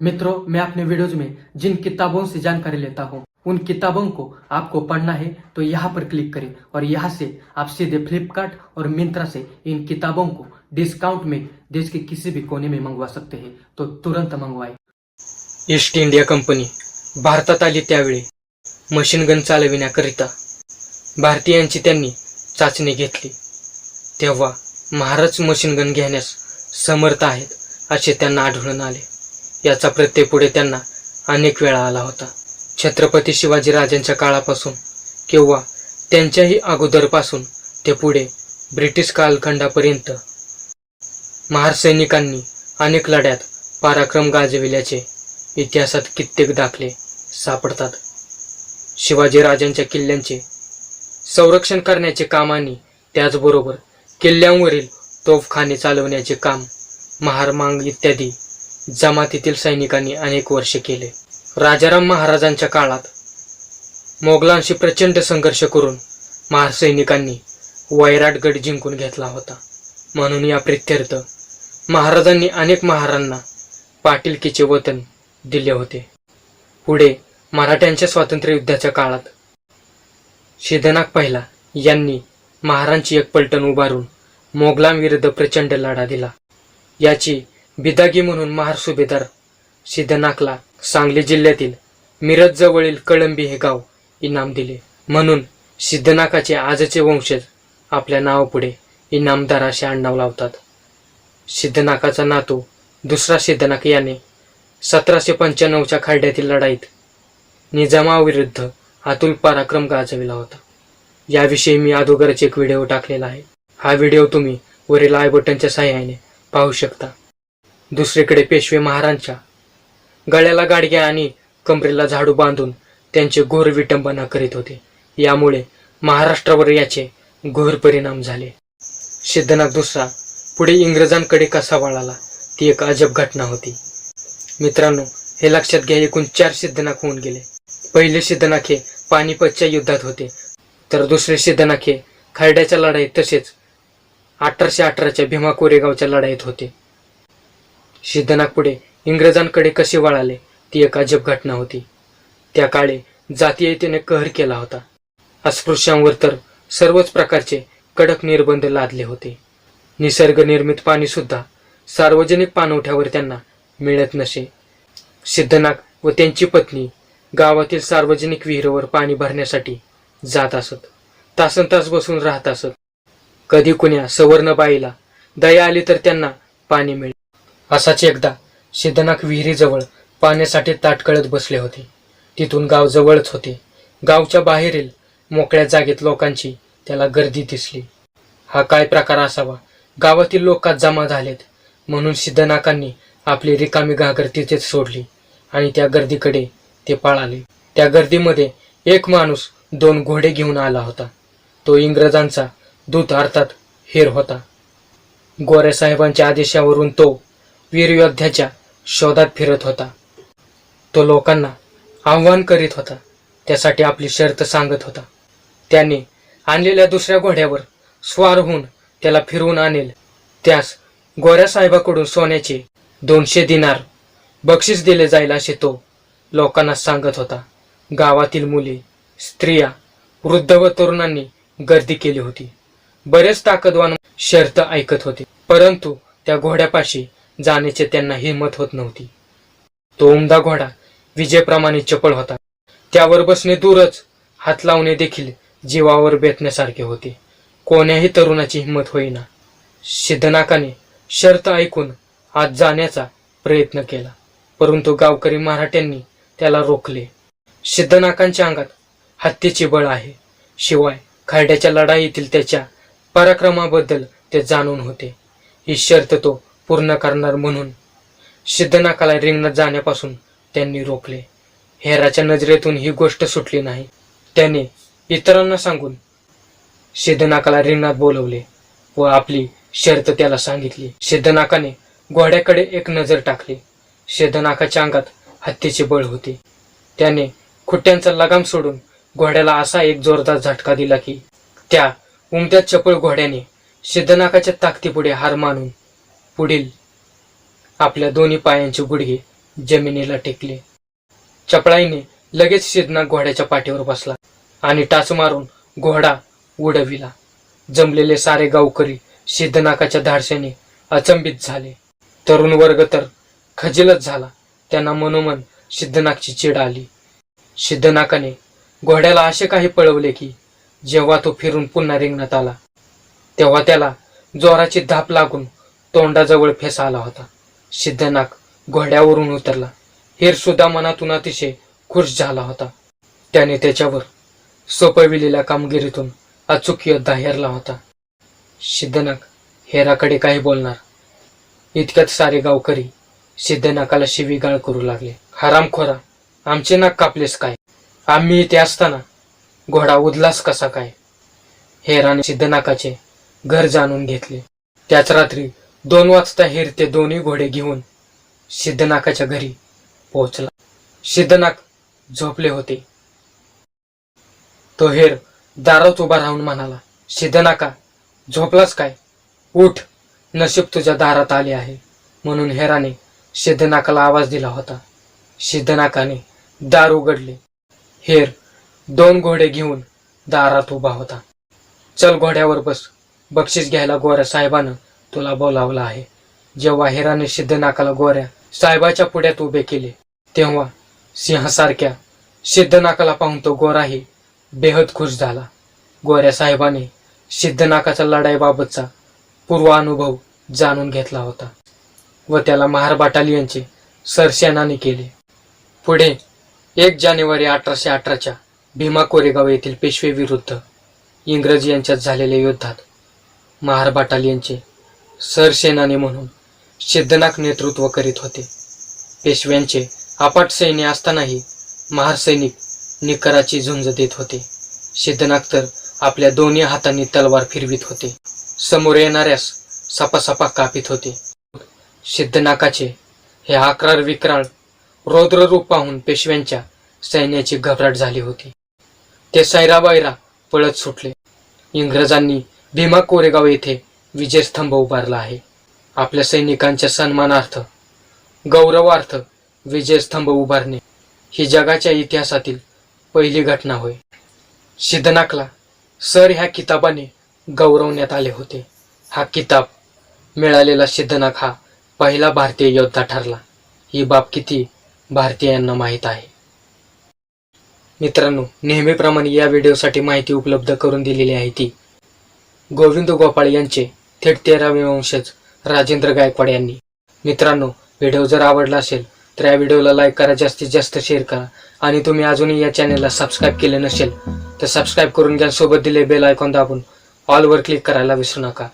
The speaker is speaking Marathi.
मित्रों मैं अपने वीडियोज में जिन किताबों से जानकारी लेता हूँ उन किताबों को आपको पढ़ना है तो यहाँ पर क्लिक करें और यहाँ से आप सीधे फ्लिपकार्ट और मिंत्रा से इन किताबों को डिस्काउंट में देश के किसी भी कोने में मंगवा सकते हैं तो तुरंत मंगवाएं। ईस्ट इंडिया कंपनी भारतात आली त्यावेळी मशीन गन चालविण्याकरिता भारतीयांची त्यांनी चाचणी घेतली. तेव्हा महाराज मशीन गन घेण्यास समर्थ आहेत असे त्यांना आढळून आले. याचा प्रत्यय पुढे त्यांना अनेक वेळा आला होता. छत्रपती शिवाजीराजांच्या काळापासून किंवा त्यांच्याही अगोदरपासून ते पुढे ब्रिटिश कालखंडापर्यंत महार सैनिकांनी अनेक लढ्यात पराक्रम गाजविल्याचे इतिहासात कित्येक दाखले सापडतात. शिवाजीराजांच्या किल्ल्यांचे संरक्षण करण्याचे काम आणि त्याचबरोबर किल्ल्यांवरील तोफखाने चालवण्याचे काम महारमांग इत्यादी जमातीतील सैनिकांनी अनेक वर्षे केले. राजाराम महाराजांच्या काळात मोगलांशी प्रचंड संघर्ष करून महासैनिकांनी वैराटगड जिंकून घेतला होता. म्हणून या प्रित्यर्थ महाराजांनी अनेक महारांना पाटीलकीचे वतन दिले होते. पुढे मराठ्यांच्या स्वातंत्र्य युद्धाच्या काळात सिद्धनाग पहिला यांनी महारांची एक पलटण उभारून मोगलांविरुद्ध प्रचंड लढा दिला. याची बिदागी म्हणून महार सुभेदार सिद्धनाकला सांगली जिल्ह्यातील मिरज जवळील कळंबी हे गाव इनाम दिले. म्हणून सिद्धनाकाचे आजचे वंशज आपल्या नावापुढे इनामदार असे आडनाव लावतात. सिद्धनाकाचा नातू दुसरा सिद्धनाक याने सतराशे पंच्याण्णवच्या खड्ड्यातील लढाईत निजामाविरुद्ध अतुल पराक्रम गाजविला होता. याविषयी मी अगोदरच एक व्हिडिओ टाकलेला आहे. हा व्हिडिओ तुम्ही वरील आय बटनच्या सहाय्याने पाहू शकता. दुसरीकडे पेशवे महाराजांच्या गळ्याला गाडग्या आणि कमरेला झाडू बांधून त्यांचे घोर विटंबना करीत होते. यामुळे महाराष्ट्रावर याचे घोर परिणाम झाले. सिद्धनाथ दुसरा पुढे इंग्रजांकडे कसा वळाला ती एक अजब घटना होती. मित्रांनो हे लक्षात घ्या एकूण चार सिद्धनाक होऊन गेले. पहिले सिद्धनाक हे पानिपतच्या युद्धात होते. तर दुसरे सिद्धनाक हे खरड्याच्या लढाईत तसेच अठराशे अठराच्या भीमा कोरेगावच्या लढाईत होते. सिद्धनाक पुढे इंग्रजांकडे कसे वळाले ती एक अजब घटना होती. त्या काळी जातीयतेने कहर केला होता. अस्पृश्यांवर तर सर्वच प्रकारचे कडक निर्बंध लादले होते. निसर्ग निर्मित पाणी सुद्धा सार्वजनिक पाणवठ्यावर त्यांना मिळत नसे. सिद्धनाग व त्यांची पत्नी गावातील सार्वजनिक विहिरीवर पाणी भरण्यासाठी जात असत. तासन तास बसून राहत असत. कधी कुण्या सवर्ण बाईला दया आली तर त्यांना पाणी मिळे असाच एकदा सिद्धनाथ विहिरीजवळ पाण्यासाठी ताटकळत बसले होते. तिथून गाव जवळच होते. गावच्या बाहेरील मोकळ्या जागेत लोकांची त्याला गर्दी दिसली. हा काय प्रकार असावा? गावातील लोक जमा झालेत. म्हणून सिद्धनाकांनी आपली रिकामी घागर तिथेच सोडली आणि त्या गर्दीकडे ते पळाले. त्या गर्दीमध्ये एक माणूस दोन घोडे घेऊन आला होता. तो इंग्रजांचा दूत अर्थात हेर होता. गोऱ्यासाहेबांच्या साहेबांच्या आदेशावरून तो वीरयोद्ध्याच्या शोधात फिरत होता. तो लोकांना आव्हान करीत होता. त्यासाठी आपली शर्त सांगत होता. त्याने आणलेल्या दुसऱ्या घोड्यावर स्वार होऊन त्याला फिरवून आणेल. त्यास गोऱ्या साहेबाकडून सोन्याचे दोनशे दिनार बक्षीस दिले जाईल असे तो लोकांना सांगत होता. गावातील मुले स्त्रिया वृद्ध व तरुणांनी गर्दी केली होती. बरेच ताकदवान शर्त ऐकत होते. परंतु त्या घोड्यापाशी जाण्याचे त्यांना हिंमत होत नव्हती. तो उमदा घोडा विजेप्रमाणे चपळ होता. त्यावर बसणे दूरच हात लावणे देखील जीवावर बेतण्यासारखे होते. कोण्याही तरुणाची हिंमत होईना. सिद्धनाकाने शर्त ऐकून आत जाण्याचा प्रयत्न केला. परंतु गावकरी मराठ्यांनी त्याला रोखले. सिद्धनाकांच्या अंगात हत्येचे बळ आहे. शिवाय खरड्याच्या लढाईतील त्याच्या पराक्रमाबद्दल ते जाणून होते. ही शर्त तो पूर्ण करणार म्हणून सिद्धनाकाला रिंगणात जाण्यापासून त्यांनी रोखले. हेराच्या नजरेतून ही गोष्ट सुटली नाही. त्याने इतरांना सांगून सिद्धनाकाला रिंगणात बोलवले व आपली शर्त त्याला सांगितली. सिद्धनाकाने घोड्याकडे एक नजर टाकली. सिद्धनाकाच्या अंगात हत्तीचे बळ होते. त्याने खुट्ट्यांचा लगाम सोडून घोड्याला असा एक जोरदार झटका दिला की त्या उमत्या चपळ घोड्याने सिद्धनाकाच्या ताकदीपुढे हार मानून पुढील आपल्या दोन्ही पायांचे गुडघे जमिनीला टेकले. चपळाईने लगेच सिद्धनाथ घोड्याच्या पाठीवर बसला आणि टाच मारून घोडा उडविला. जमलेले सारे गावकरी सिद्धनाकाच्या धाडसेने अचंबित झाले. तरुण वर्ग तर खजिलच झाला. त्यांना मनोमन सिद्धनाकची चिड आली. सिद्धनाकाने घोड्याला असे काही पळवले की जेव्हा तो फिरून पुन्हा रिंगणात आला तेव्हा त्याला जोराची धाप लागून तोंडाजवळ फेस आला होता. सिद्धनाक घोड्यावरून उतरला. हेरसुद्धा मनातून अतिशय खुश झाला होता. त्याने त्याच्यावर सोपविलेल्या कामगिरीतून अचूक योद्धा हेरला होता. सिद्धनाक हेराकडे काही बोलणार. इतक्यात सारे गावकरी सिद्धनाकाला शिवीगाळ करू लागले. हरामखोरा आमचे नाक कापलेस काय? आम्ही इथे असताना घोडा उदलास कसा काय? हेराने सिद्धनाकाचे घर जाणून घेतले. त्याच रात्री दोन वाजता हेर ते दोन्ही घोडे घेऊन सिद्धनाकाच्या घरी पोहोचला. सिद्धनाक झोपले होते. तो हेर दारात उभा राहून म्हणाला सिद्धनाका झोपलास काय? उठ नशीब तुझ्या दारात आले आहे. म्हणून हेराने सिद्धनाकाला आवाज दिला होता. सिद्धनाकाने दार उघडले. हेर दोन घोडे घेऊन दारात उभा होता. चल घोड्यावर बस बक्षीस घ्यायला गोऱ्या साहेबानं तुला बोलावलं आहे. जेव्हा हेराने सिद्धनाकाला गोऱ्या साहेबाच्या पुढ्यात उभे केले तेव्हा सिंहासारख्या सिद्धनाकाला पाहून तो गोराही बेहद खुश झाला. गोऱ्या साहेबाने सिद्धनाकाच्या लढाईबाबतचा पूर्वानुभव जाणून घेतला होता व त्याला महार बटालियनचे सरसेनाने केले. पुढे एक जानेवारी अठराशे अठराच्या भीमा कोरेगाव येथील पेशवे विरुद्ध इंग्रज यांच्यात झालेल्या युद्धात महार बटालियनचे सरसेनानी म्हणून सिद्धनाक नेतृत्व करीत होते. पेशव्यांचे अपाट सैन्य असतानाही महारसैनिक निकराची झुंज देत होते. सिद्धनाक तर आपल्या दोन्ही हातांनी तलवार फिरवित होते. समोर येणाऱ्यास सपासपा कापित होते. सिद्धनाकाचे हे आक्रार विक्राळ रौद्ररूप पाहून पेशव्यांच्या सैन्याची घबराट झाली होती. ते सैराबायरा पळत सुटले. इंग्रजांनी भीमा कोरेगाव येथे विजयस्तंभ उभारला आहे. आपल्या सैनिकांच्या सन्मानार्थ गौरवार्थ विजयस्तंभ उभारणे ही जगाच्या इतिहासातील पहिली घटना होय. सिद्धनाकला सर ह्या किताबाने गौरवण्यात आले होते. हा किताब मिळालेला सिद्धनाक हा पहिला भारतीय योद्धा ठरला. ही बाब किती भारतीयांना माहीत आहे. मित्रांनो नेहमीप्रमाणे या व्हिडिओसाठी माहिती उपलब्ध करून दिलेली आहे ती गोविंद गोपाळ यांचे थेट तेरावे वंशज राजेंद्र गायकवाड यांनी. मित्रांनो व्हिडिओ जर आवडला असेल तर या व्हिडिओला लाईक करा जास्तीत जास्त शेअर करा. आणि तुम्ही अजूनही या चॅनलला सबस्क्राईब केले नसेल तर सबस्क्राईब करून घ्या सोबत दिले बेल आयकॉन दाबून ऑलवर क्लिक करायला विसरू नका.